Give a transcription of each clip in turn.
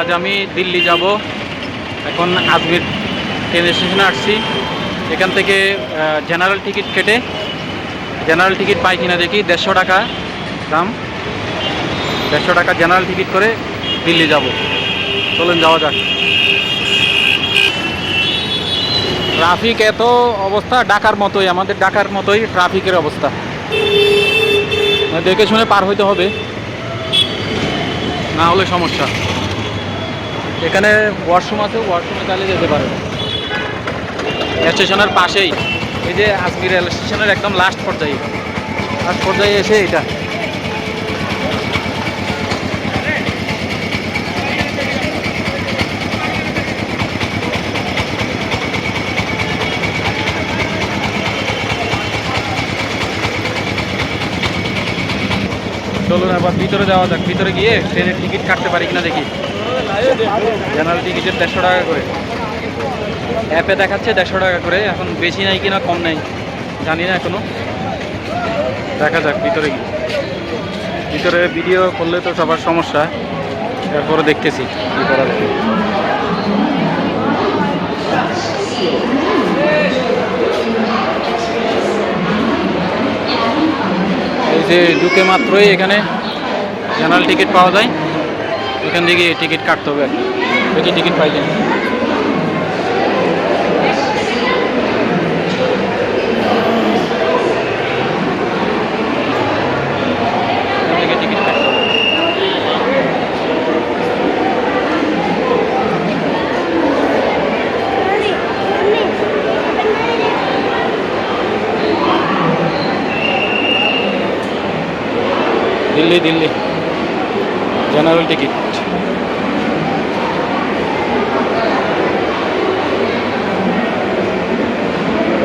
আজ আমি দিল্লি যাব। এখন আজমির ট্রেন স্টেশনে আসছি। এখান থেকে জেনারেল টিকিট কেটে জেনারেল টিকিট পাই কিনা দেখি। দেড়শো টাকা দাম। দেড়শো টাকা জেনারেল টিকিট করে দিল্লি যাব। চলুন যাওয়া যাক। ট্রাফিক এত অবস্থা ডাকার মতোই, আমাদের ডাকার মতোই ট্রাফিকের অবস্থা। দেখে শুনে পার হইতে হবে। না হলে সমস্যা। এখানে ওয়াশরুম আছে, ওয়াশরুমে চালিয়ে যেতে পারে। স্টেশনের পাশেই। এই যে আজমির রেল স্টেশনের একদম লাস্ট পর্যায়ে। লাস্ট পর্যায়ে এসে এটা। চলুন আবার ভিতরে যাওয়া যাক। ভিতরে গিয়ে ট্রেনের টিকিট কাটতে পারি কিনা দেখি। জেনারেল টিকিটের দেড়শো টাকা করে। অ্যাপে দেখাচ্ছে দেড়শো টাকা করে, এখন বেশি নাই কিনা কম নাই, জানি না এখনও। দেখা যাক ভিতরে ভিতরে ভিডিও করলে তো সবার সমস্যা, এরপরে দেখতেছি কী করা যায়। এই যে ঢুকে মাত্রই এখানে জেনারেল টিকিট পাওয়া যায়। এখান থেকে টিকিট কাটতে হবে আর কি। দেখি টিকিট পাই কিনা। এখান থেকে টিকিট কাটতে হবে। Delhi Delhi general ticket.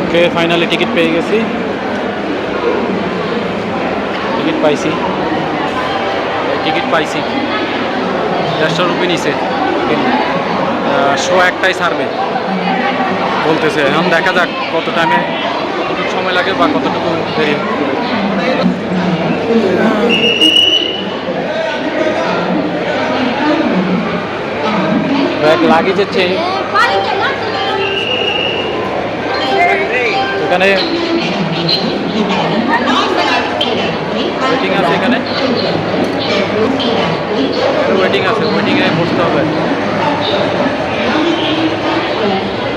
Okay finally ticket পেয়ে গেছি। টিকিট পাইছি। টিকিট পাইছি। দেড়শো রুপি নিছে। শো একটাই ছাড়বে। বলতেছে, এখন দেখা যাক কত টাইমে কতটুকু সময় লাগে বা কতটুকু দেরি। ব্যাগ লাগেজের চেয়ে এখানে ওয়েটিং আছে এখানে। ওয়েটিং আছে ওয়েটিংয়ে বসতে হবে।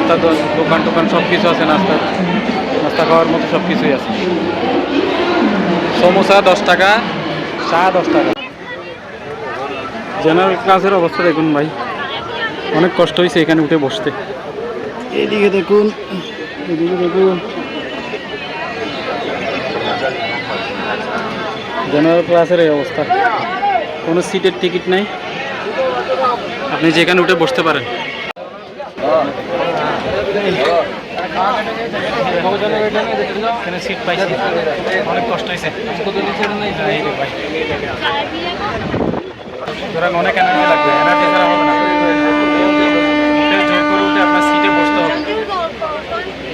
নাস্তা দোকান টোকান সব কিছু আছে, নাস্তা নাস্তা খাওয়ার মতো সব কিছুই আছে। সমোসা দশ টাকা, চা দশ টাকা। জেনারেল ক্লাসের অবস্থা দেখুন ভাই। অনেক কষ্ট হয়েছে এখানে উঠে বসতে। এদিকে দেখুন এদিকে দেখুন। জেনারেল ক্লাসের এই অবস্থা। কোনো সিটের টিকিট নাই। আপনি যেখানে উঠে বসতে পারেন। এখানে সিট পাইছি। অনেক কষ্ট হয়েছে। সুতরাং অনেক এনার্জি লাগবে। এনার্জি ছাড়া হবে না।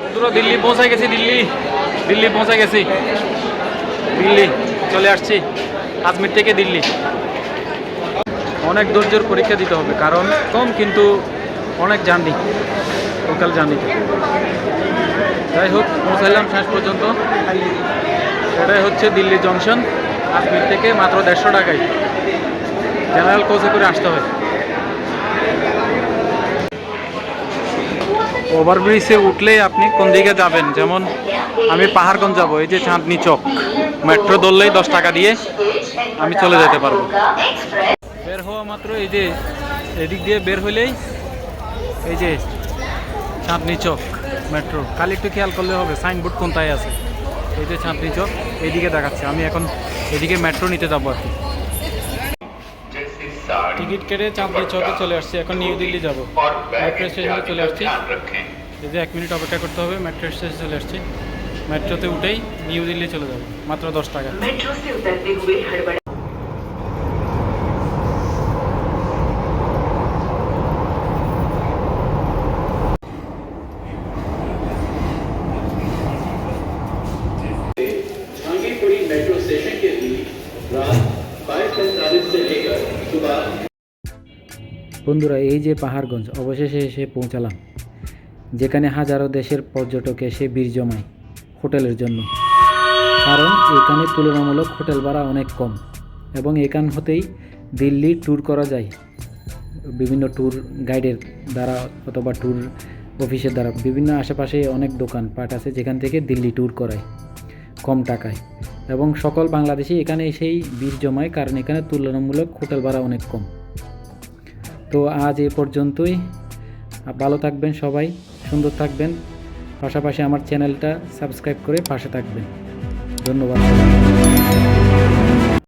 বন্ধুরা, দিল্লি পৌঁছে গেছি, দিল্লি দিল্লি পৌঁছে গেছি। দিল্লি, চলে আসছি, আজমির থেকে দিল্লি। অনেক ধৈর্যের পরীক্ষা দিতে হবে, কারণ কম কিন্তু অনেক জার্নি লোকাল জার্নিতে যাই হোক, পৌঁছাইলাম শেষ পর্যন্ত। এটাই হচ্ছে দিল্লি জংশন। আজমির থেকে মাত্র দেড়শো টাকায়। জেনারেল কোচে করে আসতে হয় ওভারব্রিজে উঠলে আপনি কোন দিকে যাবেন? যেমন আমি পাহাড়গঞ্জ যাব, এই যে চাঁদনি চক। মেট্রো ধরলেই দশ টাকা দিয়ে আমি চলে যেতে পারব। বের হওয়া মাত্র এই যে এদিক দিয়ে বের হইলেই এই যে চাঁদনি চক মেট্রো। খালি একটু খেয়াল করলে হবে, সাইনবোর্ড কোনটায় আছে? এই যে চাঁদনি চক, এইদিকে দেখাচ্ছে। আমি এখন এদিকে মেট্রো নিতে যাব আর কি। টিকিট কেটে চাঁদপুর চকে চলে আসছি, এখন নিউ দিল্লি যাব। মেট্রো স্টেশনে চলে আসছি। যদি এক মিনিট অপেক্ষা করতে হবে মেট্রো স্টেশনে চলে আসছি। মেট্রোতে উঠেই নিউ দিল্লি চলে যাব, মাত্র দশ টাকা। বন্ধুরা, এই যে পাহাড়গঞ্জ, অবশেষে এসে পৌঁছালাম। যেখানে হাজারো দেশের পর্যটক এসে ভিড় জমায় হোটেলের জন্য। কারণ এখানে তুলনামূলক হোটেল ভাড়া অনেক কম এবং এখান হতেই দিল্লি ট্যুর করা যায়। বিভিন্ন ট্যুর গাইডের দ্বারা অথবা ট্যুর অফিসের দ্বারা বিভিন্ন আশেপাশে অনেক দোকান পাট আছে যেখান থেকে দিল্লি ট্যুর করায় কম টাকায়। এবং সকল বাংলাদেশি এখানে এসেই ভিড় জমায়, কারণ এখানে তুলনামূলক হোটেল ভাড়া অনেক কম। তো আজ এ পর্যন্তই। ভালো থাকবেন সবাই, সুন্দর থাকবেন। পাশাপাশি আমার চ্যানেলটা সাবস্ক্রাইব করে পাশে থাকবেন। ধন্যবাদ।